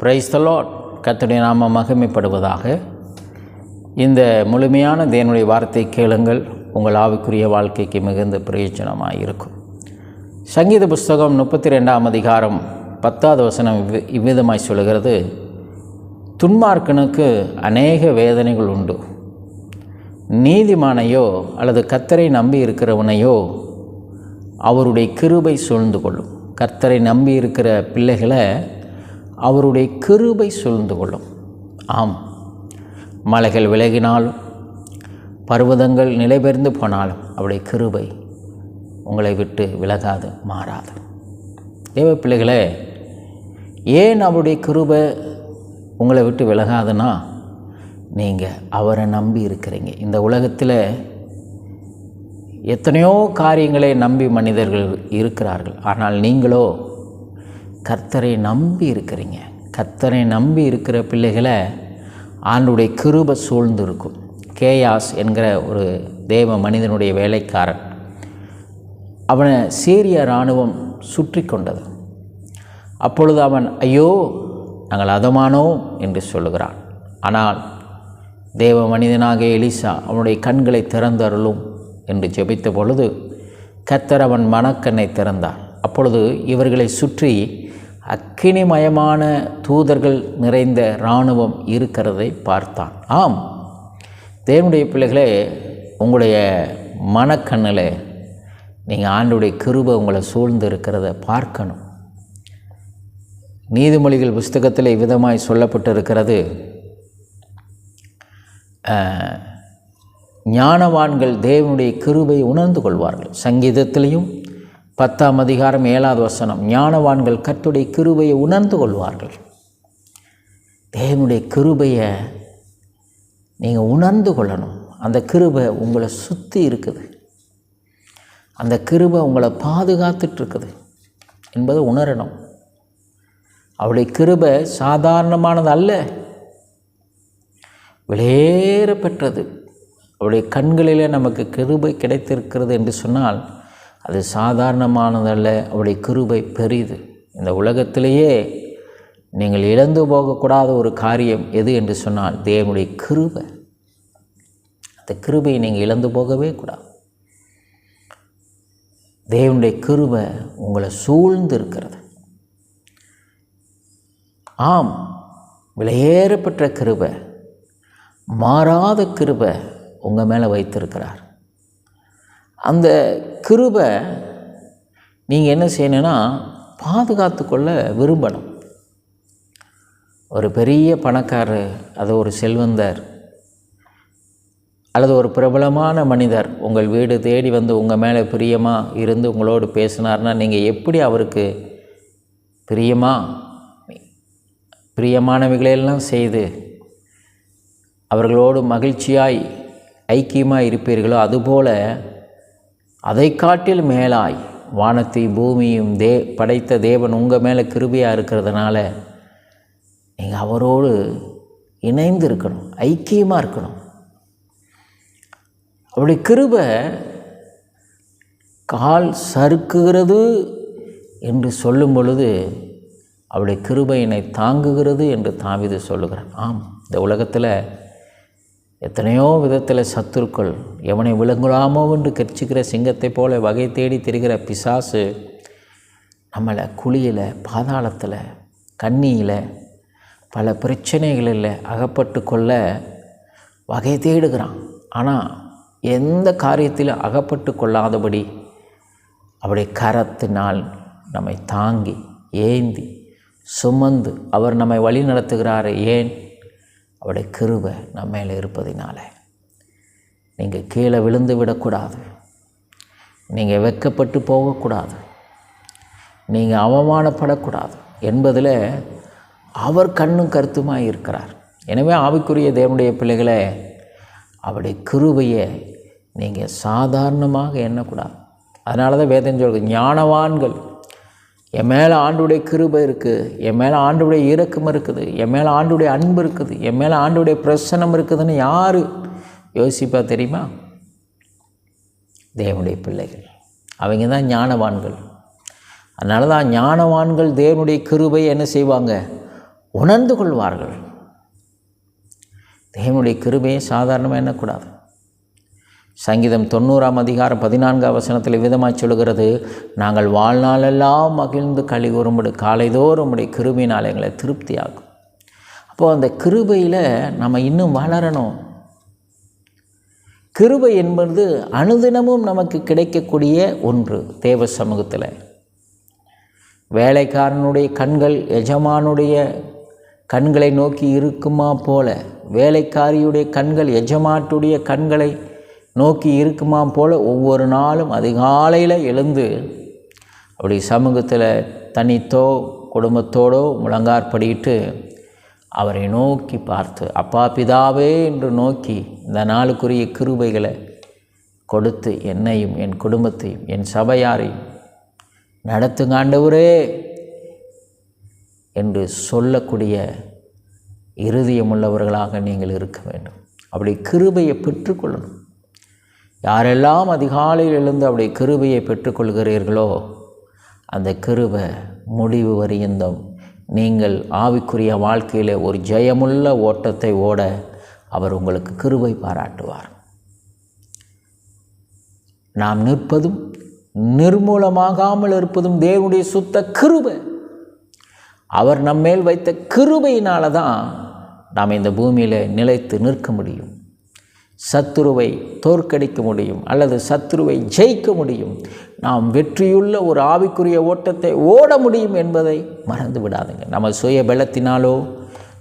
Price Lord நாம மகிமைப்படுவதாக. இந்த முழுமையான தேவனுடைய வார்த்தை கேளுங்கள். உங்கள் ஆவிக்குரிய வாழ்க்கைக்கு மிகுந்த பிரயோஜனமாக இருக்கும். சங்கீத புஸ்தகம் முப்பத்தி ரெண்டாம் அதிகாரம் பத்தாவது வசனம் இவ்விதமாய் சொல்லுகிறது. துன்மார்க்கனுக்கு அநேக வேதனைகள் உண்டு. நீதிமானையோ அல்லது கத்தரை நம்பி இருக்கிறவனையோ அவருடைய கிருபை சூழ்ந்து கொள்ளும். கர்த்தரை நம்பி இருக்கிற பிள்ளைகளை அவருடைய கிருபை சூழ்ந்து கொள்ளும். ஆம். மலைகள் விலகினாலும் பர்வதங்கள் நிலைபெயர்ந்து போனாலும் அவருடைய கிருபை உங்களை விட்டு விலகாது மாறாது. தேவ பிள்ளைகளே ஏன் அவருடைய கிருபை உங்களை விட்டு விலகாதுன்னா நீங்கள் அவரை நம்பி இருக்கிறீங்க. இந்த உலகத்தில் எத்தனையோ காரியங்களை நம்பி மனிதர்கள் இருக்கிறார்கள். ஆனால் நீங்களோ கர்த்தரை நம்பி இருக்கிறீங்க. கர்த்தரை நம்பி இருக்கிற பிள்ளைகளை ஆண்டுடைய கிருபை சூழ்ந்து இருக்கும் கேயாஸ் என்கிற ஒரு தேவ மனிதனுடைய வேலைக்காரன். அவனை சீரிய இராணுவம் சுற்றி கொண்டது. அப்பொழுது அவன் ஐயோ நாங்கள் அதமானோம் என்று சொல்லுகிறான். ஆனால் தேவ மனிதனாக எலிசா அவனுடைய கண்களை திறந்தருளும் என்று ஜெபித்த பொழுது கத்தர் அவன் மனக்கண்ணை திறந்தான் அப்பொழுது இவர்களை சுற்றி அக்கினிமயமான தூதர்கள் நிறைந்த இராணுவம் இருக்கிறதை பார்த்தான். ஆம் தேவனுடைய பிள்ளைகளே உங்களுடைய மனக்கண்ணில் நீங்கள் ஆண்டுடைய கிருபை உங்களை சூழ்ந்து இருக்கிறத பார்க்கணும். நீதிமொழிகள் புஸ்தகத்தில் இவ்விதமாய் சொல்லப்பட்டிருக்கிறது. ஞானவான்கள் தேவனுடைய கிருபை உணர்ந்து கொள்வார்கள். சங்கீதத்திலையும் பத்தாம் அதிகாரம் ஏழாவது வசனம். ஞானவான்கள் கர்த்தருடைய கிருபையை உணர்ந்து கொள்வார்கள். தேவனுடைய கிருபையை நீங்கள் உணர்ந்து கொள்ளணும். அந்த கிருபை உங்களை சுற்றி இருக்குது. அந்த கிருபை உங்களை பாதுகாத்துட்ருக்குது என்பதை உணரணும். அவருடைய கிருபை சாதாரணமானது அல்ல. விலையேற பெற்றது அவருடைய கண்களிலே நமக்கு கிருபை கிடைத்திருக்கிறது என்று சொன்னால் அது சாதாரணமானதல்ல. அவருடைய கிருபை பெரிது. இந்த உலகத்திலேயே நீங்கள் இழந்து போகக்கூடாத ஒரு காரியம் எது என்று சொன்னால் தேவனுடைய கிருபை. அந்த கிருபையை நீங்கள் இழந்து போகவே கூடாது. தேவனுடைய கிருபை உங்களை சூழ்ந்து இருக்கிறது ஆம் விலையேறப்பெற்ற கிருபை மாறாத கிருபை உங்கள் மேலே வைத்திருக்கிறார். அந்த கிருபை நீங்கள் என்ன செய்யணும்னா பாதுகாத்து கொள்ள விரும்பணும். ஒரு பெரிய பணக்காரர் அது ஒரு செல்வந்தர் அல்லது ஒரு பிரபலமான மனிதர் உங்கள் வீடு தேடி வந்து உங்கள் மேலே பிரியமாக இருந்து உங்களோடு பேசினார்னா நீங்கள் எப்படி அவருக்கு பிரியமாக பிரியமானவைகளையெல்லாம் செய்து அவர்களோடு மகிழ்ச்சியாய் ஐக்கியமாக இருப்பீர்களோ அதுபோல் அதை காட்டில் மேலாய் வானத்தை பூமியும் தே படைத்த தேவன் உங்கள் மேலே கிருபியாக இருக்கிறதுனால நீங்கள் அவரோடு இணைந்து இருக்கணும் ஐக்கியமாக இருக்கணும். அவருடைய கிருபை கால் சறுக்குகிறது என்று சொல்லும் பொழுது அவருடைய கிருபையினை தாங்குகிறது என்று தாவிது சொல்லுகிறான் ஆம் இந்த உலகத்தில் எத்தனையோ விதத்தில் சத்துருக்கள் எவனை விழுங்கலாமோ என்று கெர்ச்சிக்கிற சிங்கத்தைப் போல வகை தேடி திரிகிற பிசாசு நம்மளை குழியில் பாதாளத்தில் கண்ணியில் பல பிரச்சனைகளில் அகப்பட்டு கொள்ள வகை தேடுகிறான். ஆனால் எந்த காரியத்திலும் அகப்பட்டு கொள்ளாதபடி அவருடைய கரத்தினால் நம்மை தாங்கி ஏந்தி சுமந்து அவர் நம்மை வழி நடத்துகிறார் ஏன்? அவருடைய கிருபை நம்ம மேலே இருப்பதினால. நீங்கள் கீழே விழுந்து விடக்கூடாது. நீங்கள் வெட்கப்பட்டு போகக்கூடாது. நீங்கள் அவமானப்படக்கூடாது என்பதில் அவர் கண்ணும் கருத்துமாக இருக்கிறார். எனவே ஆவிக்குரிய தேவனுடைய பிள்ளைகளை அவருடைய கிருபையை நீங்கள் சாதாரணமாக எண்ணக்கூடாது. அதனால தான் வேதம் சொல்கிறது ஞானவான்கள் என் மேலே ஆண்டுடைய கிருபை இருக்குது என் மேலே ஆண்டுடைய இறக்கம் இருக்குது. என் மேலே ஆண்டுடைய அன்பு இருக்குது. என் மேலே ஆண்டுடைய பிரசனம் இருக்குதுன்னு யார் யோசிப்பா தெரியுமா? தேவனுடைய பிள்ளைகள். அவங்க தான் ஞானவான்கள். அதனால தான் ஞானவான்கள் தேவனுடைய கிருபை என்ன செய்வாங்க? உணர்ந்து கொள்வார்கள். தேவனுடைய கிருபையை சாதாரணமாக எண்ணக்கூடாது. சங்கீதம் தொண்ணூறாம் அதிகாரம் பதினான்காம் வசனத்தில் விதமாக சொல்கிறது நாங்கள் வாழ்நாளெல்லாம் மகிழ்ந்து களி கூறும்படி காலைதோறும் உடைய கிருபையினால் எங்களை திருப்தியாகும் அப்போது அந்த கிருபையில் நம்ம இன்னும் வளரணும். கிருபை என்பது அனுதினமும் நமக்கு கிடைக்கக்கூடிய ஒன்று தேவ சமூகத்தில். வேலைக்காரனுடைய கண்கள் எஜமானுடைய கண்களை நோக்கி இருக்குமா போல வேலைக்காரியுடைய கண்கள் எஜமாட்டுடைய கண்களை நோக்கி இருக்குமாம் போல ஒவ்வொரு நாளும் அதிகாலையில் எழுந்து அப்படி சமூகத்தில் தனித்தோ குடும்பத்தோடோ முழங்கார்படிட்டு அவரை நோக்கி பார்த்து அப்பா பிதாவே என்று நோக்கி இந்த நாளுக்குரிய கிருபைகளை கொடுத்து என்னையும் என் குடும்பத்தையும் என் சபையாரையும் நடத்துங்க ஆண்டவரே என்று சொல்லக்கூடிய இருதயமுள்ளவர்களாக நீங்கள் இருக்க வேண்டும். அப்படி கிருபையை பெற்றுக்கொள்ளணும். யாரெல்லாம் அதிகாலையில் எழுந்து அப்படி கிருபையை பெற்றுக்கொள்கிறீர்களோ அந்த கிருபை முடிவு வரியந்தம் நீங்கள் ஆவிக்குரிய வாழ்க்கையில் ஒரு ஜெயமுள்ள ஓட்டத்தை ஓட அவர் உங்களுக்கு கிருபை பாராட்டுவார். நாம் நிற்பதும் நிர்மூலமாகாமல் இருப்பதும் தேவனுடைய சுத்த கிருபை. அவர் நம்மேல் வைத்த கிருபையினால தான் நாம் இந்த பூமியில் நிலைத்து நிற்க முடியும். சத்துருவை தோற்கடிக்க முடியும் அல்லது சத்துருவை ஜெயிக்க முடியும். நாம் வெற்றியுள்ள ஒரு ஆவிக்குரிய ஓட்டத்தை ஓட முடியும் என்பதை மறந்து விடாதுங்க. நம்ம சுய பலத்தினாலோ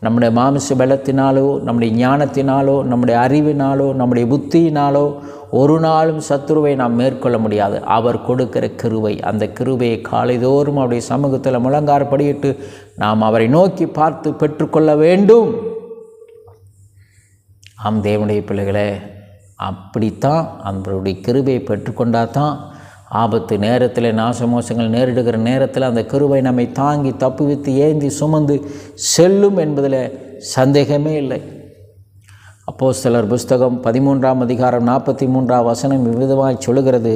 நம்முடைய மாமிச பலத்தினாலோ நம்முடைய ஞானத்தினாலோ நம்முடைய அறிவினாலோ நம்முடைய புத்தியினாலோ ஒரு நாளும் சத்துருவை நாம் மேற்கொள்ள முடியாது. அவர் கொடுக்கிற கிருவை அந்த கிருவையை காலைதோறும் அவருடைய சமூகத்தில் முழங்காரப்படியிட்டு நாம் அவரை நோக்கி பார்த்து பெற்றுக்கொள்ள வேண்டும். ஆம் தேவனுடைய பிள்ளைகளே அப்படித்தான் அவருடைய கிருபையை பெற்றுக்கொண்டால் தான் ஆபத்து நேரத்தில் நாசமோசங்கள் நேரிடுகிற நேரத்தில் அந்த கிருபை நம்மை தாங்கி தப்புவித்து ஏந்தி சுமந்து செல்லும் என்பதில் சந்தேகமே இல்லை. அப்போ சிலர் புஸ்தகம் பதிமூன்றாம் அதிகாரம் நாற்பத்தி மூன்றாம் வசனம் விவிதமாய் சொல்லுகிறது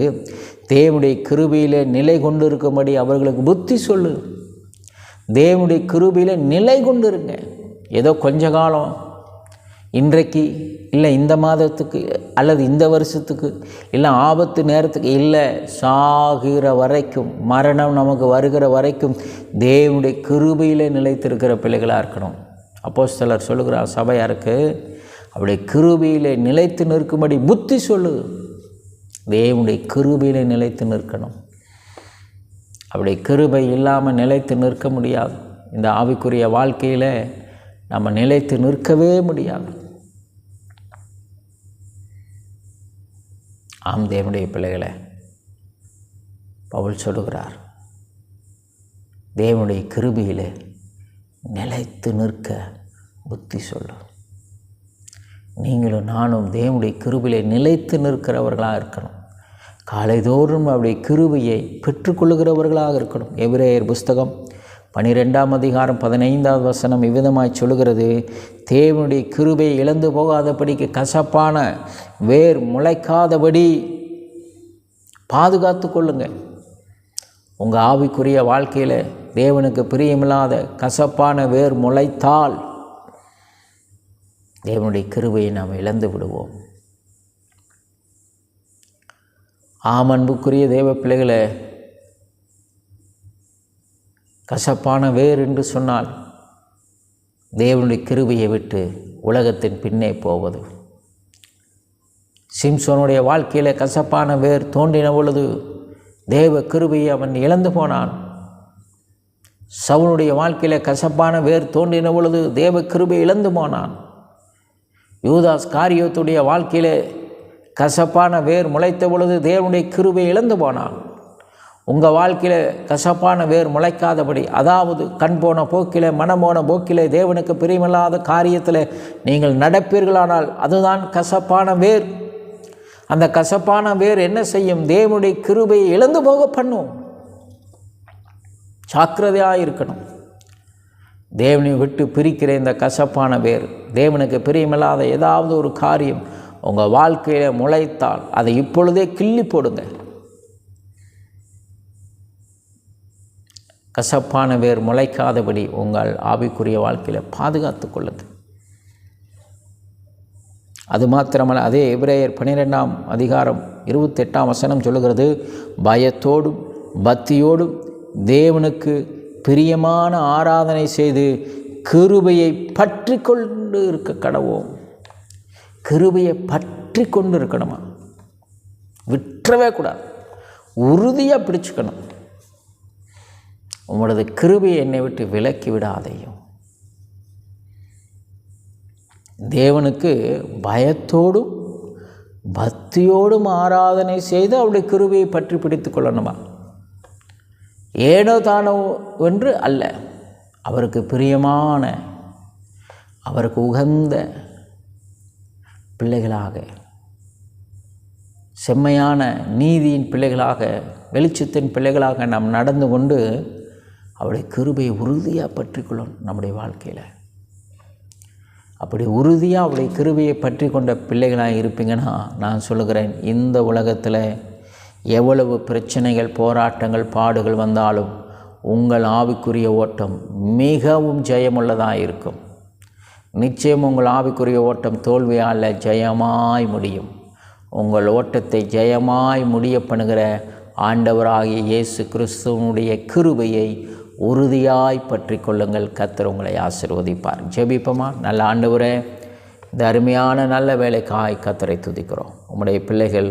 தேவனுடைய கிருபியிலே நிலை கொண்டு இருக்கும்படி அவர்களுக்கு புத்தி சொல்லு. தேவனுடைய கிருபியில் நிலை கொண்டு இருங்க ஏதோ கொஞ்ச காலம் இன்றைக்கு இல்லை இந்த மாதத்துக்கு அல்லது இந்த வருஷத்துக்கு இல்லை ஆபத்து நேரத்துக்கு இல்லை சாகிற வரைக்கும் மரணம் நமக்கு வருகிற வரைக்கும் தேவனுடைய கிருபையில் நிலைத்திருக்கிற பிள்ளைகளாக இருக்கணும். அப்போ சிலர் சொல்லுகிறார் சபையாருக்கு அவருடைய கிருபையில் நிலைத்து நிற்கும்படி புத்தி சொல்லு. தேவனுடைய கிருபையில் நிலைத்து நிற்கணும். அப்படி கிருபை இல்லாமல் நிலைத்து நிற்க முடியாது. இந்த ஆவிக்குரிய வாழ்க்கையில் நம்ம நிலைத்து நிற்கவே முடியாது. ஆம் தேவனுடைய பிள்ளைகளை பவுல் சொல்லுகிறார் தேவனுடைய கிருபியிலே நிலைத்து நிற்க புத்தி சொல்லு. நீங்களும் நானும் தேவனுடைய கிருபிலே நிலைத்து நிற்கிறவர்களாக இருக்கணும். காலைதோறும் அவருடைய கிருபியை பெற்றுக்கொள்ளுகிறவர்களாக இருக்கணும். எபிரேயர் புஸ்தகம் பனிரெண்டாம் அதிகாரம் பதினைந்தாவது வசனம் இவ்விதமாய் சொல்லுகிறது. தேவனுடைய கிருபை இழந்து போகாதபடிக்கு கசப்பான வேர் முளைக்காதபடி பாதுகாத்து கொள்ளுங்கள். உங்கள் ஆவிக்குரிய வாழ்க்கையில் தேவனுக்கு பிரியமில்லாத கசப்பான வேர் முளைத்தால் தேவனுடைய கிருபையை நாம் இழந்து விடுவோம். ஆம் அன்புக்குரிய தேவ பிள்ளைகளை கசப்பான வேர் என்று சொன்னால் தேவனுடைய கிருபையை விட்டு உலகத்தின் பின்னே போவது. சிம்சோனுடைய வாழ்க்கையில் கசப்பான வேர் தோன்றின பொழுது தேவ கிருபையை அவன் இழந்து போனான். சவுனுடைய வாழ்க்கையில் கசப்பான வேர் தோன்றின பொழுது தேவ கிருபை இழந்து போனான். யூதாஸ் காரியத்துடைய வாழ்க்கையில் கசப்பான வேர் முளைத்த பொழுது தேவனுடைய கிருபை இழந்து போனான். உங்கள் வாழ்க்கையில் கசப்பான வேர் முளைக்காதபடி அதாவது கண் போன போக்கிலே மனமோன போக்கிலே தேவனுக்கு பிரியமில்லாத காரியத்தில் நீங்கள் நடப்பீர்களானால் அதுதான் கசப்பான வேர். அந்த கசப்பான வேர் என்ன செய்யும்? தேவனுடைய கிருபையை இழந்து போக பண்ணும். ஜாக்கிரதையாக இருக்கணும். தேவனை விட்டு பிரிக்கிற இந்த கசப்பான வேர் தேவனுக்கு பிரியமில்லாத ஏதாவது ஒரு காரியம் உங்கள் வாழ்க்கையில் முளைத்தால் அதை இப்பொழுதே கிள்ளி போடுங்கள். கசப்பான வேர் முளைக்காதபடி உங்கள் ஆவிக்குரிய வாழ்க்கையில் பாதுகாத்து கொள்ளுது அது மாத்திரமல்ல அதே இப்ரேயர் பன்னிரெண்டாம் அதிகாரம் இருபத்தெட்டாம் வசனம் சொல்லுகிறது பயத்தோடும் பக்தியோடும் தேவனுக்கு பிரியமான ஆராதனை செய்து கிருபையை பற்றி கொண்டு இருக்க கடவோம். கிருபையை பற்றி கொண்டு இருக்கணுமா? விட்டுறவே கூடாது. உறுதியாக பிடிச்சுக்கணும். உங்களது கிருபியை என்னை விட்டு விலக்கி விடாதையும். தேவனுக்கு பயத்தோடும் பக்தியோடும் ஆராதனை செய்து அவருடைய கிருபியை பற்றி பிடித்து கொள்ளணுமா? ஏனோ தானோ என்று அல்ல. அவருக்கு பிரியமான அவருக்கு உகந்த பிள்ளைகளாக செம்மையான நீதியின் பிள்ளைகளாக வெளிச்சத்தின் பிள்ளைகளாக நாம் நடந்து கொண்டு அவருடைய கிருபையை உறுதியாக பற்றிக்கொள்ளணும் நம்முடைய வாழ்க்கையில். அப்படி உறுதியாக அவருடைய கிருபையை பற்றி கொண்ட பிள்ளைகளாக இருப்பீங்கன்னா நான் சொல்லுகிறேன் இந்த உலகத்தில் எவ்வளவு பிரச்சனைகள் போராட்டங்கள் பாடுகள் வந்தாலும் உங்கள் ஆவிக்குரிய ஓட்டம் மிகவும் ஜெயமுள்ளதாக இருக்கும். நிச்சயம் உங்கள் ஆவிக்குரிய ஓட்டம் தோல்வியால் ஜெயமாய் முடியும். உங்கள் ஓட்டத்தை ஜெயமாய் முடிய பண்ணுகிற ஆண்டவராகிய இயேசு கிறிஸ்துவனுடைய கிருபையை உறுதியாய் பற்றி கொள்ளுங்கள். கத்தர் உங்களை ஆசிர்வதிப்பார். ஜெபிப்போமா? நல்ல ஆண்டவரே இந்த அருமையான நல்ல வேலைக்காய் கத்தரை துதிக்கிறோம். உம்முடைய பிள்ளைகள்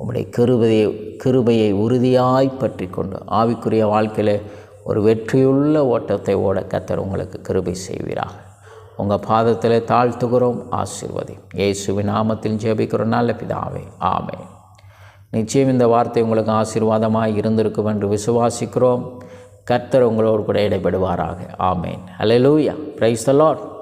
உம்முடைய கிருபையை கிருபையை உறுதியாய் பற்றி கொண்டு ஆவிக்குரிய வாழ்க்கையில் ஒரு வெற்றியுள்ள ஓட்டத்தை ஓட கத்தர் உங்களுக்கு கிருபை செய்வீராக. உங்கள் பாதத்தில் தாழ்த்துகிறோம் ஆசிர்வதி. இயேசுவின் நாமத்தில் ஜெபிக்கிறோம் நல்ல பிதாவே. ஆமே நிச்சயம் இந்த வார்த்தை உங்களுக்கு ஆசீர்வாதமாக இருந்திருக்கும் என்று விசுவாசிக்கிறோம். கர்த்தர் உங்களோடு கூட இடைபடுவாராக. ஆமேன். ஹalleluya praise த லாட்